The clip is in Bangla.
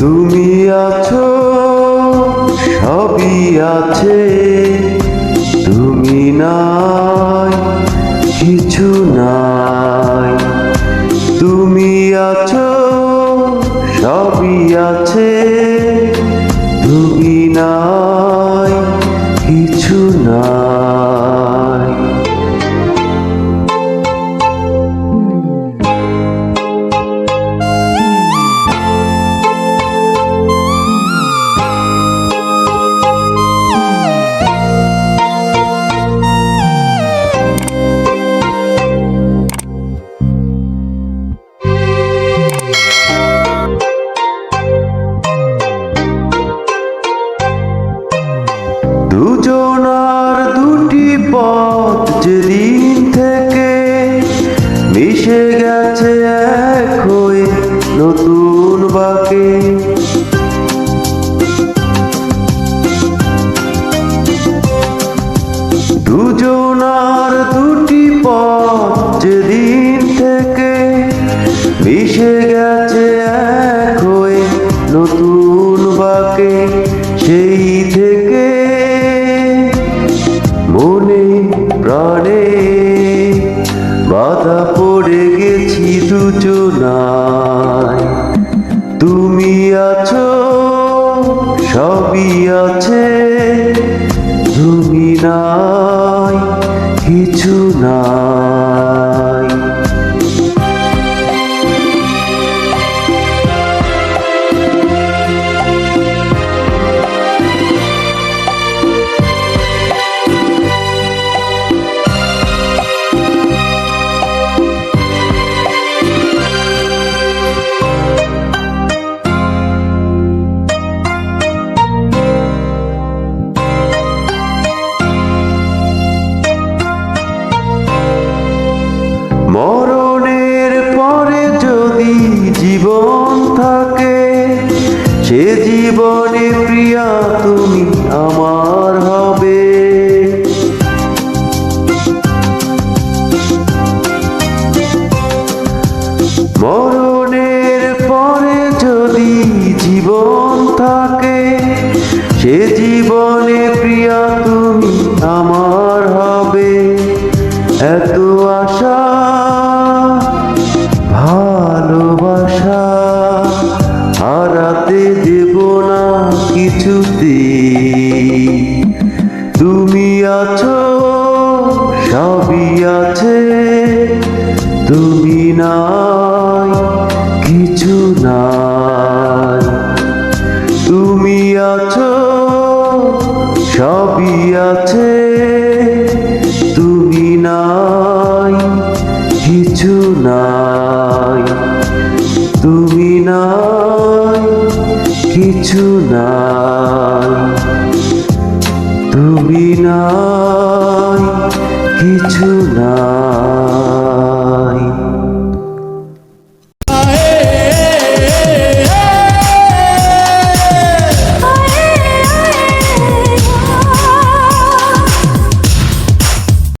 তুমি আছো সবই আছে। তুমি নাই কিছু নাই। তুমি আছো সবই আছে। দুজনার দুটি পথ যেদিন থেকে মিশে গেছে এক হয়ে নতুন বাকে, সেই থেকে মনে প্রাণে বাধা পড়ে গেছি দুজনায় তুমি আছো সবই আছে তুমি নাই কিছু নাই। জীবনে প্রিয়া তুমি আমার হবে। মরণের পরে যদি জীবন থাকে, সে জীবনে প্রিয়া তুমি আমার হবে। এত আশা কিছুতে তুমি আছো, সবই আছে। তুমি নাই, কিছু নাই। তুমি আছো, সবই আছে। তুমি নাই, কিছু নাই। তুমি নাই, কিছু নাই। নাই কিছু নাই।